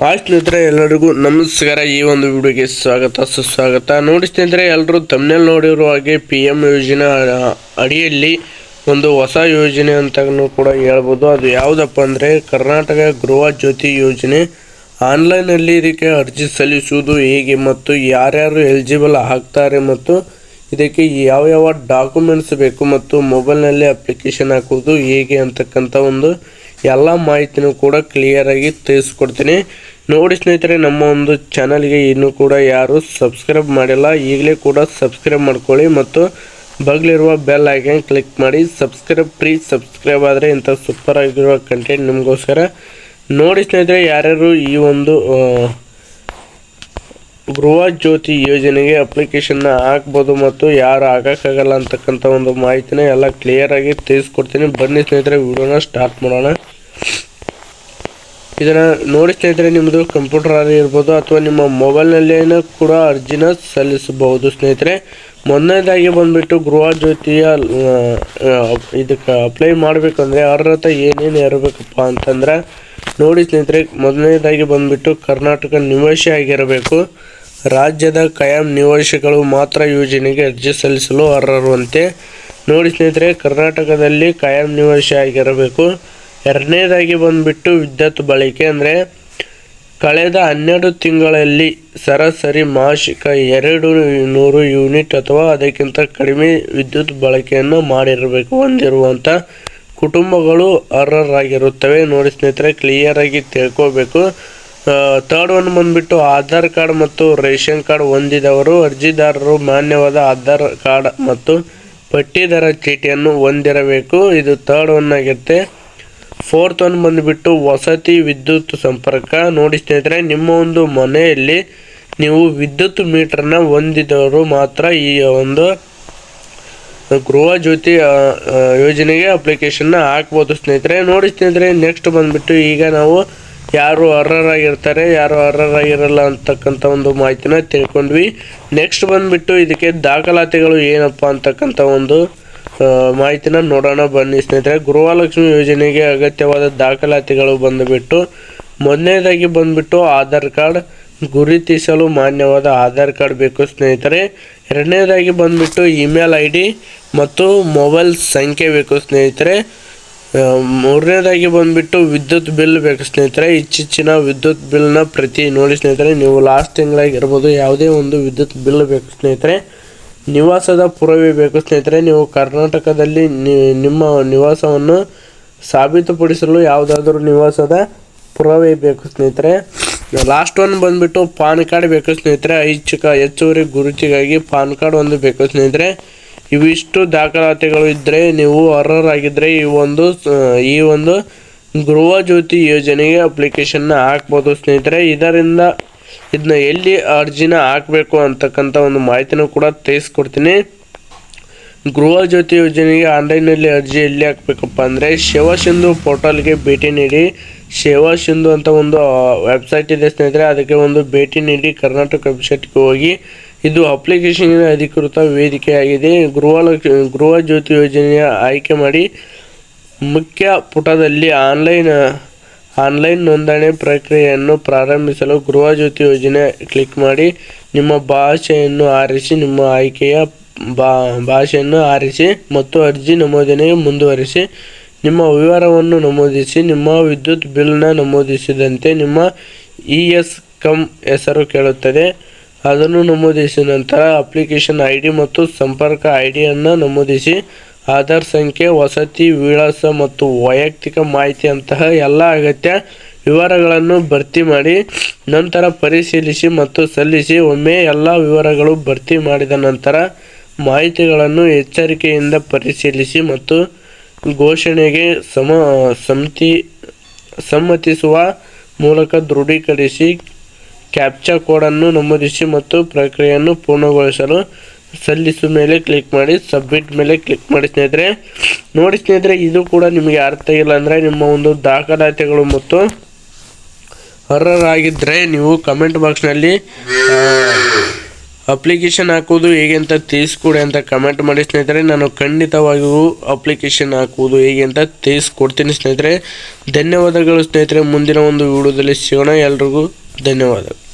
Hi ಸ್ನೇಹಿತರೆ, ಎಲ್ಲರಿಗೂ ನಮಸ್ಕಾರ. ಈ ಒಂದು ವಿಡಿಯೋಗೆ ಸ್ವಾಗತ, ಸುಸ್ವಾಗತ. ನೋಡಿ ಸ್ನೇಹಿತರೆ ಎಲ್ಲರೂ ತಮ್ಮನೇಲಿ ನೋಡಿರೋ ಹಾಗೆ ಪಿ ಎಂ ಯೋಜನೆ ಅಡಿಯಲ್ಲಿ ಒಂದು ಹೊಸ ಯೋಜನೆ ಅಂತಲೂ ಕೂಡ ಹೇಳ್ಬೋದು. ಅದು ಯಾವುದಪ್ಪ ಅಂದರೆ, ಕರ್ನಾಟಕ ಗೃಹ ಜ್ಯೋತಿ ಯೋಜನೆ. ಆನ್ಲೈನಲ್ಲಿ ಇದಕ್ಕೆ ಅರ್ಜಿ ಸಲ್ಲಿಸುವುದು ಹೇಗೆ ಮತ್ತು ಯಾರ್ಯಾರು ಎಲಿಜಿಬಲ್ ಆಗ್ತಾರೆ ಮತ್ತು ಇದಕ್ಕೆ ಯಾವ ಯಾವ ಡಾಕ್ಯುಮೆಂಟ್ಸ್ ಬೇಕು ಮತ್ತು ಮೊಬೈಲ್ನಲ್ಲಿ ಅಪ್ಲಿಕೇಶನ್ ಹಾಕುವುದು ಹೇಗೆ ಅಂತಕ್ಕಂಥ ಒಂದು ಎಲ್ಲ ಮಾಹಿತಿನೂ ಕೂಡ ಕ್ಲಿಯರಾಗಿ ತಿಳಿಸ್ಕೊಡ್ತೀನಿ. ನೋಡಿ ಸ್ನೇಹಿತರೆ, ನಮ್ಮ ಒಂದು ಚಾನಲ್ಗೆ ಇನ್ನೂ ಕೂಡ ಯಾರು ಸಬ್ಸ್ಕ್ರೈಬ್ ಮಾಡಿಲ್ಲ, ಈಗಲೇ ಕೂಡ ಸಬ್ಸ್ಕ್ರೈಬ್ ಮಾಡ್ಕೊಳ್ಳಿ ಮತ್ತು ಬಗ್ಲಿರುವ ಬೆಲ್ ಐಕನ್ ಕ್ಲಿಕ್ ಮಾಡಿ. ಸಬ್ಸ್ಕ್ರೈಬ್ ಫ್ರೀ ಸಬ್ಸ್ಕ್ರೈಬ್ ಆದರೆ ಇಂಥ ಸೂಪರ್ ಆಗಿರುವ ಕಂಟೆಂಟ್ ನಿಮಗೋಸ್ಕರ. ನೋಡಿ ಸ್ನೇಹಿತರೆ, ಯಾರ್ಯಾರು ಈ ಒಂದು ಗೃಹ ಜ್ಯೋತಿ ಯೋಜನೆಗೆ ಅಪ್ಲಿಕೇಶನ್ನ ಹಾಕ್ಬೋದು ಮತ್ತು ಯಾರು ಹಾಕೋಕ್ಕಾಗಲ್ಲ ಅಂತಕ್ಕಂಥ ಒಂದು ಮಾಹಿತಿನ ಎಲ್ಲ ಕ್ಲಿಯರಾಗಿ ತಿಳಿಸ್ಕೊಡ್ತೀನಿ. ಬನ್ನಿ ಸ್ನೇಹಿತರೆ, ವಿಡಿಯೋನ ಸ್ಟಾರ್ಟ್ ಮಾಡೋಣ. ಇದನ್ನು ನೋಡಿ ಸ್ನೇಹಿತರೆ ನಿಮ್ಮದು ಕಂಪ್ಯೂಟರ್ ಇರ್ಬೋದು ಅಥವಾ ನಿಮ್ಮ ಮೊಬೈಲ್ನಲ್ಲೇನೂ ಕೂಡ ಅರ್ಜಿನ ಸಲ್ಲಿಸಬಹುದು. ಸ್ನೇಹಿತರೆ, ಮೊನ್ನೆದಾಗಿ ಬಂದುಬಿಟ್ಟು ಗೃಹ ಜ್ಯೋತಿಯ ಇದಕ್ಕೆ ಅಪ್ಲೈ ಮಾಡಬೇಕಂದ್ರೆ ಅರ್ಹತೆ ಏನೇನು ಇರಬೇಕಪ್ಪ ಅಂತಂದ್ರೆ, ನೋಡಿ ಸ್ನೇಹಿತರೆ ಮೊದಲನೇದಾಗಿ ಬಂದುಬಿಟ್ಟು ಕರ್ನಾಟಕ ನಿವಾಸಿ ಆಗಿರಬೇಕು. ರಾಜ್ಯದ ಕಾಯಂ ನಿವಾಸಿಗಳು ಮಾತ್ರ ಯೋಜನೆಗೆ ಅರ್ಜಿ ಸಲ್ಲಿಸಲು ಅರ್ಹರುವಂತೆ ನೋಡಿ ಸ್ನೇಹಿತರೆ, ಕರ್ನಾಟಕದಲ್ಲಿ ಕಾಯಂ ನಿವಾಸಿ ಆಗಿರಬೇಕು. ಎರಡನೇದಾಗಿ ಬಂದುಬಿಟ್ಟು ವಿದ್ಯುತ್ ಬಳಕೆ ಅಂದರೆ ಕಳೆದ ಹನ್ನೆರಡು ತಿಂಗಳಲ್ಲಿ ಸರಾಸರಿ ಮಾಸಿಕ ಎರಡು ನೂರು ಯೂನಿಟ್ ಅಥವಾ ಅದಕ್ಕಿಂತ ಕಡಿಮೆ ವಿದ್ಯುತ್ ಬಳಕೆಯನ್ನು ಮಾಡಿರಬೇಕು ಹೊಂದಿರುವಂಥ ಕುಟುಂಬಗಳು ಅರ್ಹರಾಗಿರುತ್ತವೆ. ನೋಡಿ ಸ್ನೇಹಿತರೆ ಕ್ಲಿಯರಾಗಿ ತಿಳ್ಕೋಬೇಕು. ಥರ್ಡ್ ಒನ್ ಬಂದುಬಿಟ್ಟು ಆಧಾರ್ ಕಾರ್ಡ್ ಮತ್ತು ರೇಷನ್ ಕಾರ್ಡ್ ಹೊಂದಿದವರು ಅರ್ಜಿದಾರರು ಮಾನ್ಯವಾದ ಆಧಾರ್ ಕಾರ್ಡ್ ಮತ್ತು ಪಟ್ಟಿದರ ಚೀಟಿಯನ್ನು ಹೊಂದಿರಬೇಕು. ಇದು ಥರ್ಡ್ ಒನ್ ಆಗಿರುತ್ತೆ. ಫೋರ್ತ್ ಒನ್ ಬಂದುಬಿಟ್ಟು ವಸತಿ ವಿದ್ಯುತ್ ಸಂಪರ್ಕ. ನೋಡಿ ಸ್ನೇಹಿತರೆ, ನಿಮ್ಮ ಒಂದು ಮನೆಯಲ್ಲಿ ನೀವು ವಿದ್ಯುತ್ ಮೀಟರ್ನ ಹೊಂದಿದವರು ಮಾತ್ರ ಈ ಒಂದು ಗೃಹ ಜ್ಯೋತಿ ಯೋಜನೆಗೆ ಅಪ್ಲಿಕೇಶನ್ನ ಹಾಕ್ಬೋದು ಸ್ನೇಹಿತರೆ. ನೋಡಿ ಸ್ನೇಹಿತರೆ ನೆಕ್ಸ್ಟ್ ಬಂದುಬಿಟ್ಟು ಈಗ ನಾವು ಯಾರು ಅರ್ಹರಾಗಿರ್ತಾರೆ, ಯಾರು ಅರ್ಹರಾಗಿರಲ್ಲ ಅಂತಕ್ಕಂಥ ಒಂದು ಮಾಹಿತಿನ ತಿಳ್ಕೊಂಡ್ವಿ. ನೆಕ್ಸ್ಟ್ ಬಂದುಬಿಟ್ಟು ಇದಕ್ಕೆ ದಾಖಲಾತಿಗಳು ಏನಪ್ಪ ಅಂತಕ್ಕಂಥ ಒಂದು ಮಾಹಿತಿನ ನೋಡೋಣ ಬನ್ನಿ ಸ್ನೇಹಿತರೆ. ಗೃಹಲಕ್ಷ್ಮಿ ಯೋಜನೆಗೆ ಅಗತ್ಯವಾದ ದಾಖಲಾತಿಗಳು ಬಂದುಬಿಟ್ಟು ಮೊದಲನೇದಾಗಿ ಬಂದುಬಿಟ್ಟು ಆಧಾರ್ ಕಾರ್ಡ್ ಗುರುತಿಸಲು ಮಾನ್ಯವಾದ ಆಧಾರ್ ಕಾರ್ಡ್ ಬೇಕು ಸ್ನೇಹಿತರೆ. ಎರಡನೇದಾಗಿ ಬಂದುಬಿಟ್ಟು ಇಮೇಲ್ ಐ ಡಿ ಮತ್ತು ಮೊಬೈಲ್ ಸಂಖ್ಯೆ ಬೇಕು ಸ್ನೇಹಿತರೆ. ಮೂರನೇದಾಗಿ ಬಂದುಬಿಟ್ಟು ವಿದ್ಯುತ್ ಬಿಲ್ ಬೇಕು ಸ್ನೇಹಿತರೆ. ಇಚ್ಚಿಚ್ಚಿನ ವಿದ್ಯುತ್ ಬಿಲ್ನ ಪ್ರತಿ ನೋಡಿ ಸ್ನೇಹಿತರೆ, ನೀವು ಲಾಸ್ಟ್ ತಿಂಗಳಾಗಿರ್ಬೋದು ಯಾವುದೇ ಒಂದು ವಿದ್ಯುತ್ ಬಿಲ್ ಬೇಕು ಸ್ನೇಹಿತರೆ. ನಿವಾಸದ ಪುರಾವೆ ಬೇಕು ಸ್ನೇಹಿತರೆ, ನೀವು ಕರ್ನಾಟಕದಲ್ಲಿ ನಿಮ್ಮ ನಿವಾಸವನ್ನು ಸಾಬೀತುಪಡಿಸಲು ಯಾವುದಾದ್ರೂ ನಿವಾಸದ ಪುರಾವೆ ಬೇಕು ಸ್ನೇಹಿತರೆ. ಲಾಸ್ಟ್ ಒನ್ ಬಂದುಬಿಟ್ಟು ಪಾನ್ ಕಾರ್ಡ್ ಬೇಕು ಸ್ನೇಹಿತರೆ. ಐಚ್ಛಿಕ ಹೆಚ್ಚುವರಿ ಗುರುತಿಗಾಗಿ ಪಾನ್ ಕಾರ್ಡ್ ಒಂದು ಬೇಕು ಸ್ನೇಹಿತರೆ. ಇವಿಷ್ಟು ದಾಖಲಾತಿಗಳು ಇದ್ದರೆ ನೀವು ಅರ್ಹರಾಗಿದ್ದರೆ ಈ ಒಂದು ಈ ಒಂದು ಗೃಹ ಜ್ಯೋತಿ ಯೋಜನೆಗೆ ಅಪ್ಲಿಕೇಶನ್ನ ಹಾಕ್ಬೋದು ಸ್ನೇಹಿತರೆ. ಇದರಿಂದ ಇದನ್ನ ಎಲ್ಲಿ ಅರ್ಜಿನ ಹಾಕಬೇಕು ಅಂತಕ್ಕಂಥ ಒಂದು ಮಾಹಿತಿನೂ ಕೂಡ ತಿಳಿಸ್ಕೊಡ್ತೀನಿ. ಗೃಹ ಜ್ಯೋತಿ ಯೋಜನೆಗೆ ಆನ್ಲೈನಲ್ಲಿ ಅರ್ಜಿ ಎಲ್ಲಿ ಹಾಕಬೇಕಪ್ಪ ಅಂದರೆ ಸೇವಾ ಸಿಂಧು ಪೋರ್ಟಲ್ಗೆ ಭೇಟಿ ನೀಡಿ. ಸೇವಾ ಅಂತ ಒಂದು ವೆಬ್ಸೈಟ್ ಇದೆ ಸ್ನೇಹಿತರೆ, ಅದಕ್ಕೆ ಒಂದು ಭೇಟಿ ನೀಡಿ ಕರ್ನಾಟಕ ವೆಬ್ಸೈಟ್ಗೆ ಹೋಗಿ. ಇದು ಅಪ್ಲಿಕೇಶನ್ ಅಧಿಕೃತ ವೇದಿಕೆಯಾಗಿದೆ. ಗೃಹ ಗೃಹ ಜ್ಯೋತಿ ಯೋಜನೆಯ ಆಯ್ಕೆ ಮಾಡಿ ಮುಖ್ಯ ಪುಟದಲ್ಲಿ ಆನ್ಲೈನ್ ಆನ್ಲೈನ್ ನೋಂದಣಿ ಪ್ರಕ್ರಿಯೆಯನ್ನು ಪ್ರಾರಂಭಿಸಲು ಗೃಹ ಜ್ಯೋತಿ ಯೋಜನೆ ಕ್ಲಿಕ್ ಮಾಡಿ ನಿಮ್ಮ ಭಾಷೆಯನ್ನು ಆರಿಸಿ, ನಿಮ್ಮ ಆಯ್ಕೆಯ ಭಾಷೆಯನ್ನು ಆರಿಸಿ ಮತ್ತು ಅರ್ಜಿ ನಮೂದನೆಗೆ ಮುಂದುವರಿಸಿ, ನಿಮ್ಮ ವಿವರವನ್ನು ನಮೂದಿಸಿ, ನಿಮ್ಮ ವಿದ್ಯುತ್ ಬಿಲ್ನ ನಮೂದಿಸಿದಂತೆ ನಿಮ್ಮ ಇ ಎಸ್ ಕಮ್ ಹೆಸರು ಕೇಳುತ್ತದೆ. ಅದನ್ನು ನಮೂದಿಸಿದ ನಂತರ ಅಪ್ಲಿಕೇಶನ್ ಐ ಡಿ ಮತ್ತು ಸಂಪರ್ಕ ಐ ಡಿಯನ್ನು ನಮೂದಿಸಿ ಆಧಾರ್ ಸಂಖ್ಯೆ, ವಸತಿ, ವಿಳಾಸ ಮತ್ತು ವೈಯಕ್ತಿಕ ಮಾಹಿತಿಯಂತಹ ಎಲ್ಲ ಅಗತ್ಯ ವಿವರಗಳನ್ನು ಭರ್ತಿ ಮಾಡಿ ನಂತರ ಪರಿಶೀಲಿಸಿ ಮತ್ತು ಸಲ್ಲಿಸಿ ಒಮ್ಮೆ ಎಲ್ಲ ವಿವರಗಳು ಭರ್ತಿ ಮಾಡಿದ ನಂತರ ಮಾಹಿತಿಗಳನ್ನು ಎಚ್ಚರಿಕೆಯಿಂದ ಪರಿಶೀಲಿಸಿ ಮತ್ತು ಘೋಷಣೆಗೆ ಸಮ ಸಮ್ಮತಿ ಸಮ್ಮತಿಸುವ ಮೂಲಕ ದೃಢೀಕರಿಸಿ ಕ್ಯಾಪ್ಚಾ ಕೋಡನ್ನು ನಮೂದಿಸಿ ಮತ್ತು ಪ್ರಕ್ರಿಯೆಯನ್ನು ಪೂರ್ಣಗೊಳಿಸಲು ಸಲ್ಲಿಸು ಮೇಲೆ ಕ್ಲಿಕ್ ಮಾಡಿ ಸಬ್ಮಿಟ್ ಮೇಲೆ ಕ್ಲಿಕ್ ಮಾಡಿ ಸ್ನೇಹಿತರೆ. ನೋಡಿ ಸ್ನೇಹಿತರೆ, ಇದು ಕೂಡ ನಿಮಗೆ ಅರ್ಥ ಇಲ್ಲ ಅಂದರೆ ನಿಮ್ಮ ಒಂದು ದಾಖಲಾತಿಗಳು ಮತ್ತು ಅರ್ಹರಾಗಿದ್ದರೆ ನೀವು ಕಮೆಂಟ್ ಬಾಕ್ಸ್ನಲ್ಲಿ ಅಪ್ಲಿಕೇಶನ್ ಹಾಕೋದು ಹೇಗೆ ಅಂತ ತಿಳಿಸ್ಕೊಡಿ ಅಂತ ಕಮೆಂಟ್ ಮಾಡಿ ಸ್ನೇಹಿತರೆ. ನಾನು ಖಂಡಿತವಾಗಿಯೂ ಅಪ್ಲಿಕೇಶನ್ ಹಾಕುವುದು ಹೇಗೆ ಅಂತ ತಿಳಿಸ್ಕೊಡ್ತೀನಿ ಸ್ನೇಹಿತರೆ. ಧನ್ಯವಾದಗಳು ಸ್ನೇಹಿತರೆ. ಮುಂದಿನ ಒಂದು ವಿಡಿಯೋದಲ್ಲಿ ಸಿಗೋಣ. ಎಲ್ರಿಗೂ ಧನ್ಯವಾದಗಳು.